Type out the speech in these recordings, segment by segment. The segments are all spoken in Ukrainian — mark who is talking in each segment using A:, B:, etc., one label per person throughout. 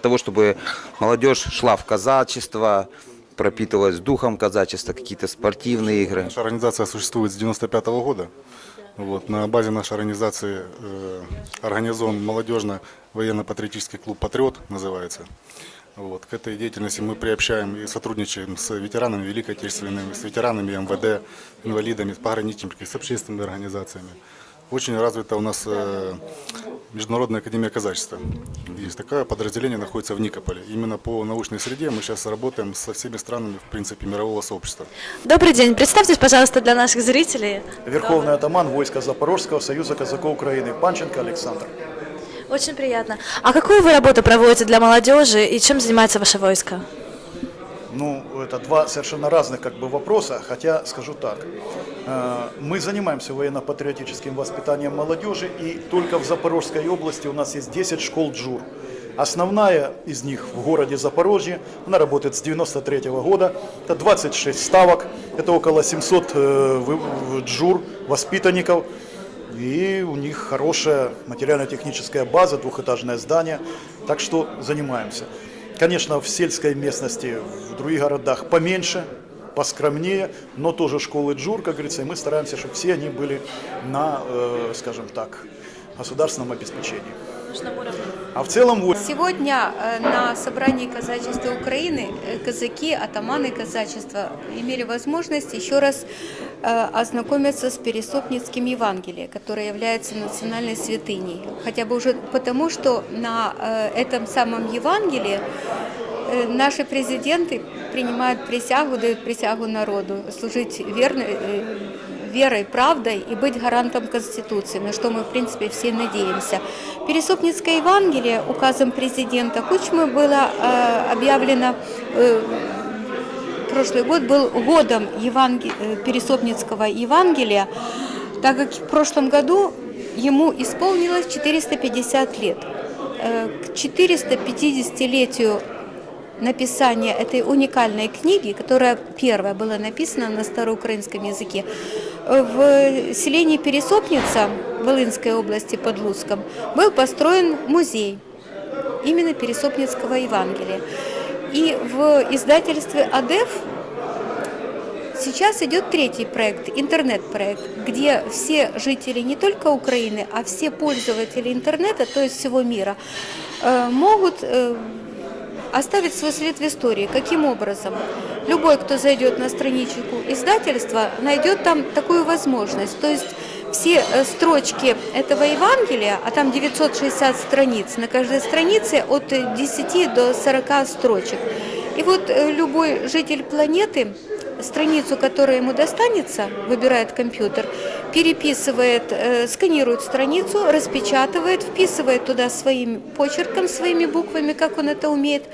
A: для того, чтобы молодежь шла в казачество, пропитывалась духом казачества, какие-то спортивные игры.
B: Наша организация существует с 95 года. Вот, на базе нашей организации э, организован молодежно-военно-патриотический клуб «Патриот» называется. Вот, к этой деятельности мы приобщаем и сотрудничаем с ветеранами Великой Отечественной, с ветеранами МВД, инвалидами, с пограничниками, с общественными организациями. Очень развита у нас э, Международная академия казачества. Есть такое подразделение, находится в Никополе. Именно по научной среде мы сейчас работаем со всеми странами, в принципе, мирового сообщества.
C: Добрый день. Представьтесь, пожалуйста, для наших зрителей.
D: Верховный атаман войска Запорожского союза казаков Украины Панченко Александр.
C: Очень приятно. А какую вы работу проводите для молодежи и чем занимается ваше войско?
D: Ну, это два совершенно разных как бы вопроса, хотя скажу так. э, Мы занимаемся военно-патриотическим воспитанием молодежи, и только в Запорожской области у нас есть 10 школ джур. Основная из них в городе Запорожье, она работает с 93 года, это 26 ставок, это около 700 э, вы- в- джур, воспитанников, и у них хорошая материально-техническая база, двухэтажное здание, так что занимаемся. Конечно, в сельской местности, в других городах поменьше, поскромнее, но тоже школы джур, как говорится, и мы стараемся, чтобы все они были на, э, скажем так, государственном обеспечении. А в целом вот
E: Сегодня э, на собрании казачества Украины э, казаки, атаманы казачества имели возможность еще раз э, ознакомиться с Пересопницким Евангелием, которое является национальной святыней. Хотя бы уже потому, что на э, этом самом Евангелии э, наши президенты принимают присягу, дают присягу народу, служить верно, э, верой, правдой и быть гарантом Конституции, на что мы, в принципе, все надеемся. Пересопницкое Евангелие указом президента Кучмы было э, объявлено э, прошлый год был годом Еванге- э, Пересопницкого Евангелия, так как в прошлом году ему исполнилось 450 лет. Э, К 450-летию написания этой уникальной книги, которая первая была написана на староукраинском языке, в селении Пересопница Волынской области под Луцком был построен музей именно Пересопницкого Евангелия. И в издательстве АДЕФ сейчас идет третий проект, интернет-проект, где все жители не только Украины, а все пользователи интернета, то есть всего мира, э, могут э, оставить свой след в истории. Каким образом? Любой, кто зайдет на страничку издательства, найдет там такую возможность. То есть все э, строчки этого Евангелия, а там 960 страниц, на каждой странице от э, 10 до 40 строчек. И вот э, любой житель планеты страницу, которая ему достанется, выбирает компьютер, переписывает, э, сканирует страницу, распечатывает, вписывает туда своим почерком, своими буквами, как он это умеет.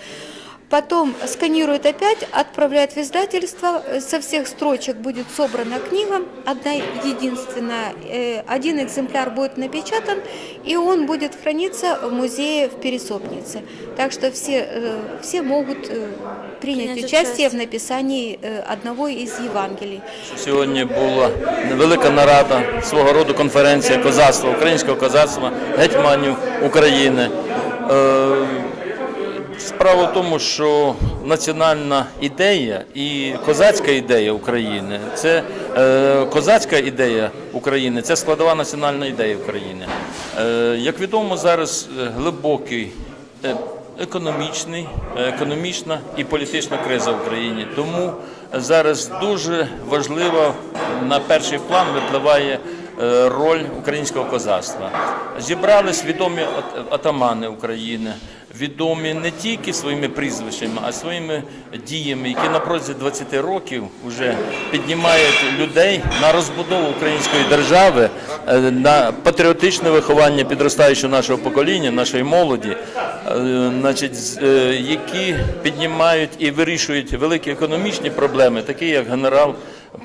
E: Потом сканирует опять, отправляет в издательство. Э, Со всех строчек будет собрана книга, одна единственная. Э, Один экземпляр будет напечатан, и он будет храниться в музее в Пересопнице. Так что все, э, все могут э, принять
C: Принять
E: участие
C: участие.
E: в написании е, одного із Євангелій.
F: Сьогодні була невелика нарада, свого роду конференція козацтва, українського козацтва, гетьманів України. Справа в тому, що національна ідея і козацька ідея України це е, козацька ідея України, це складова національна ідея України. Е, як відомо, зараз е, глибокий е, економічний, е, економічна і політична криза в Україні. Тому зараз дуже важливо на перший план випливає роль українського козацтва. Зібрались відомі ат- атамани України, відомі не тільки своїми прізвищами, а своїми діями, які на протязі 20 років вже піднімають людей на розбудову української держави, е, на патріотичне виховання підростаючого нашого покоління, нашої молоді, е, значить, е, які піднімають і вирішують великі економічні проблеми, такі як генерал.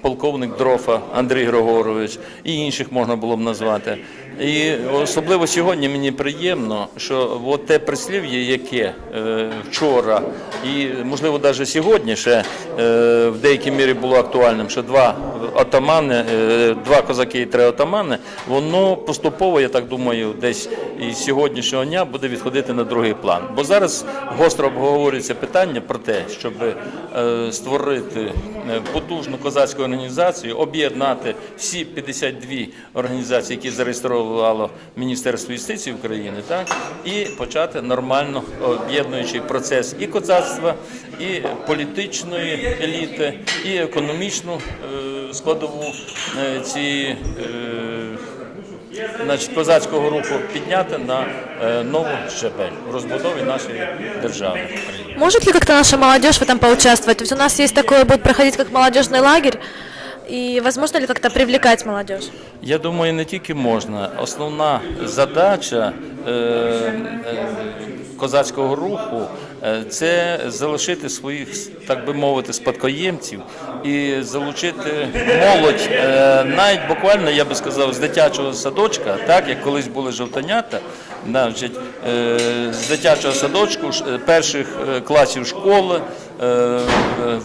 F: Полковник Дрофа Андрій Григорович і інших можна було б назвати. І особливо сьогодні мені приємно, що от те прислів'я, яке е, вчора і можливо навіть сьогодні ще е, в деякій мірі було актуальним, що два отамани, е, два козаки і три отамани, воно поступово, я так думаю, десь із сьогоднішнього дня буде відходити на другий план. Бо зараз гостро обговорюється питання про те, щоб створити потужну козацьку організацію, об'єднати всі 52 організації, які зареєструвало Міністерство юстиції України, так і почати нормально об'єднуючий процес і козацтва, і політичної еліти, і економічну е, складову е, цієї. е, Значить, козацького руху підняти на нову щебель в розбудові нашої держави.
C: Может ли наша молодежь в этом поучаствовать? У нас есть такое, будет проходить как молодежный лагерь. И возможно ли как-то привлекать молодежь?
F: Я думаю, не тільки можна. Основна задача е, е, козацького руху е, це залишити своїх, так би мовити, спадкоємців і залучити молодь, е, навіть буквально, я би сказав, з дитячого садочка, так як колись були жовтанята, значить, е, з дитячого садочку, е, перших класів школи, е,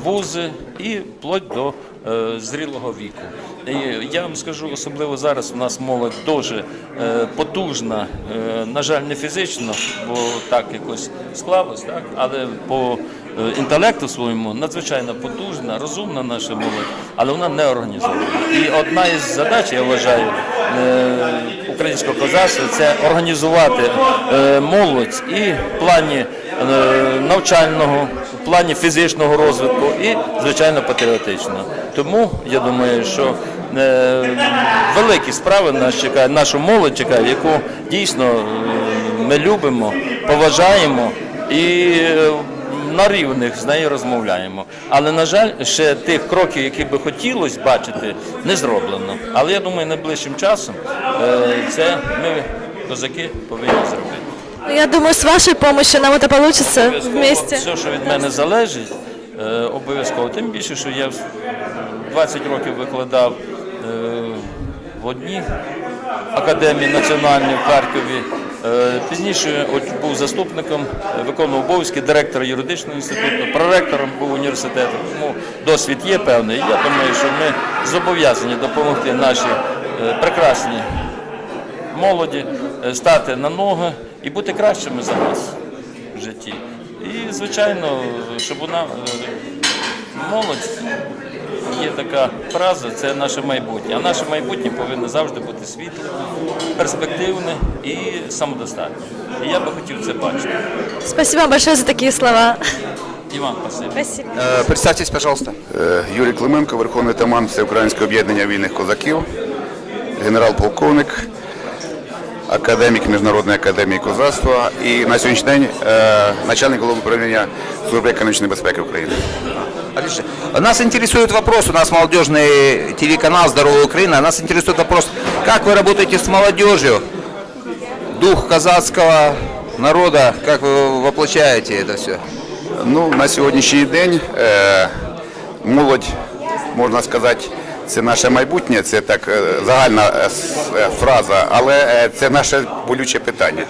F: вузи і вплоть до зрілого віку. І я вам скажу, особливо зараз у нас молодь дуже е, потужна, е, на жаль, не фізично, бо так якось склалось, так, але по е, інтелекту своєму надзвичайно потужна, розумна наша молодь, але вона не організована. І одна із задач, я вважаю, е, українського козацтва це організувати е, молодь і в плані е, навчального, в плані фізичного розвитку і, звичайно, патріотичного. Тому я думаю, що е, великі справи нас чекають, нашу молодь чекає, яку дійсно е, ми любимо, поважаємо і е, на рівних з нею розмовляємо. Але, на жаль, ще тих кроків, які би хотілося бачити, не зроблено. Але я думаю, найближчим часом це ми, козаки, повинні зробити.
C: Ну, Я думаю, с вашей помощью нам это получится
F: Обов'язково
C: вместе.
F: Все, що від мене залежить, обов'язково. Тим більше, що я 20 років викладав е, в одній академії національній в Харкові. Е, Пізніше був заступником, е, виконував обов'язки директора юридичного інституту, проректором був університету. Тому досвід є певний. Я думаю, що ми зобов'язані допомогти нашій прекрасній молоді стати на ноги і бути кращими за нас в житті. І, звичайно, щоб вона молодь є така фраза, це наше майбутнє. А наше майбутнє повинно завжди бути світле, перспективне і самодостатнє. І я би хотів це бачити.
C: Спасибо большое за такие слова.
F: Іван, спасибі.
C: Спасибо.
A: Э, Представьтесь, пожалуйста.
G: Е, Юрій Клименко, Верховний таман Всеукраїнського об'єднання вільних козаків, генерал-полковник, академік Міжнародної академії козацтва і на сьогоднішній день е, начальник головного управління Служби економічної безпеки України.
A: Отлично. Нас интересует вопрос, у нас молодежный телеканал «Здоровая Украина», нас интересует вопрос, как вы работаете с молодежью, дух казацкого народа, как вы воплощаете это все?
G: Ну, на сьогоднішній день е, молодь, можна сказати, це наше майбутнє, це так е, загальна е, с- е, фраза, але е, це наше болюче питання.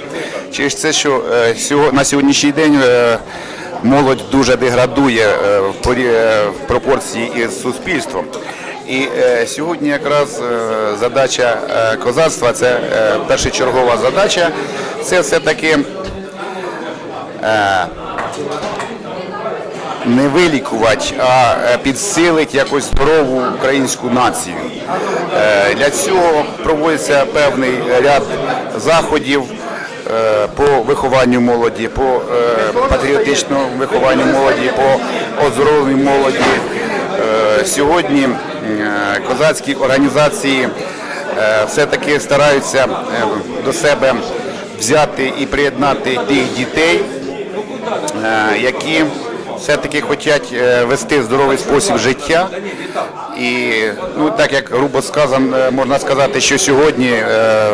G: Через це, що е, сього- на сьогоднішній день е, молодь дуже деградує е, е, в пропорції із суспільством. І е, сьогодні якраз е, задача е, козацтва, це е, першочергова задача, це все-таки не вилікувати, а е, підсилити якось здорову українську націю. Е, Для цього проводиться певний ряд заходів е, по вихованню молоді, по е, патріотичному вихованню молоді, по оздоровленню молоді. Е, Сьогодні е, козацькі організації е, все-таки стараються е, до себе взяти і приєднати тих дітей, е, які все-таки хочуть е, вести здоровий спосіб життя. І ну так як грубо сказано, е, можна сказати, що сьогодні е,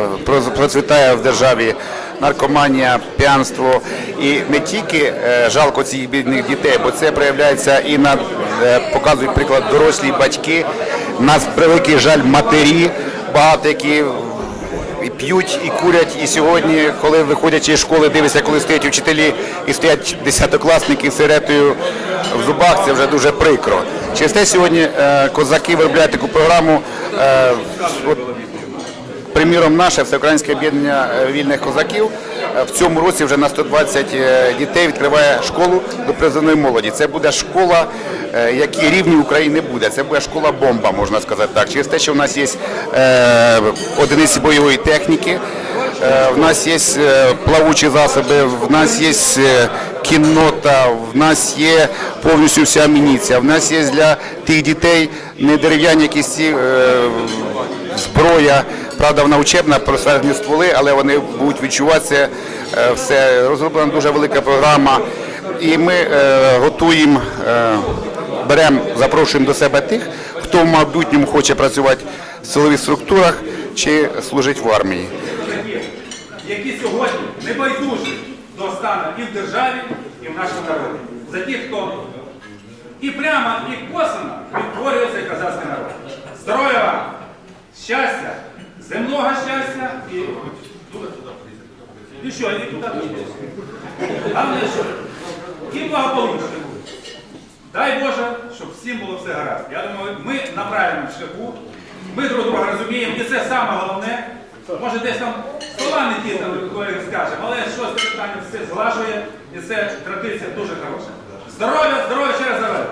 G: процвітає в державі наркоманія, п'янство. І не тільки е, жалко цих бідних дітей, бо це проявляється і на е, показують приклад дорослі батьки. Нас превеликий жаль матері, багато які і п'ють, і курять. І сьогодні, коли виходячи з школи, дивишся, коли стоять учителі і стоять десятокласники з сигаретою в зубах, це вже дуже прикро. Через те сьогодні е, козаки виробляють таку програму. е, от, Приміром, наше всеукраїнське об'єднання е, вільних козаків е, в цьому році вже на 120 е, дітей відкриває школу до призовної молоді. Це буде школа, якій рівні України буде. Це буде школа бомба, можна сказати так. Через те, що в нас є одиниці бойової техніки, в нас є плавучі засоби, в нас є кіннота, в нас є повністю вся амуніція. В нас є для тих дітей не дерев'яні якісь зброя, правда, вона учебна, просверлені стволи, але вони будуть відчуватися е, все. Розроблена дуже велика програма. І ми е, готуємо, е, беремо, запрошуємо до себе тих, хто в майбутньому хоче працювати в силових структурах чи служити в армії.
H: які сьогодні не байдужі до стану і в державі, і в нашому народі. За тих, хто і прямо, і косвенно І що, і туди туди. Головне, що і благополуччя. Дай Боже, щоб всім було все гаразд. Я думаю, ми на правильному шляху, ми друг друга розуміємо, і це саме головне. Може десь там слова не ті, там, колеги скажемо, але щось це питання все зглажує, і це традиція дуже хороша. Здоров'я, здоров'я через здоров'я.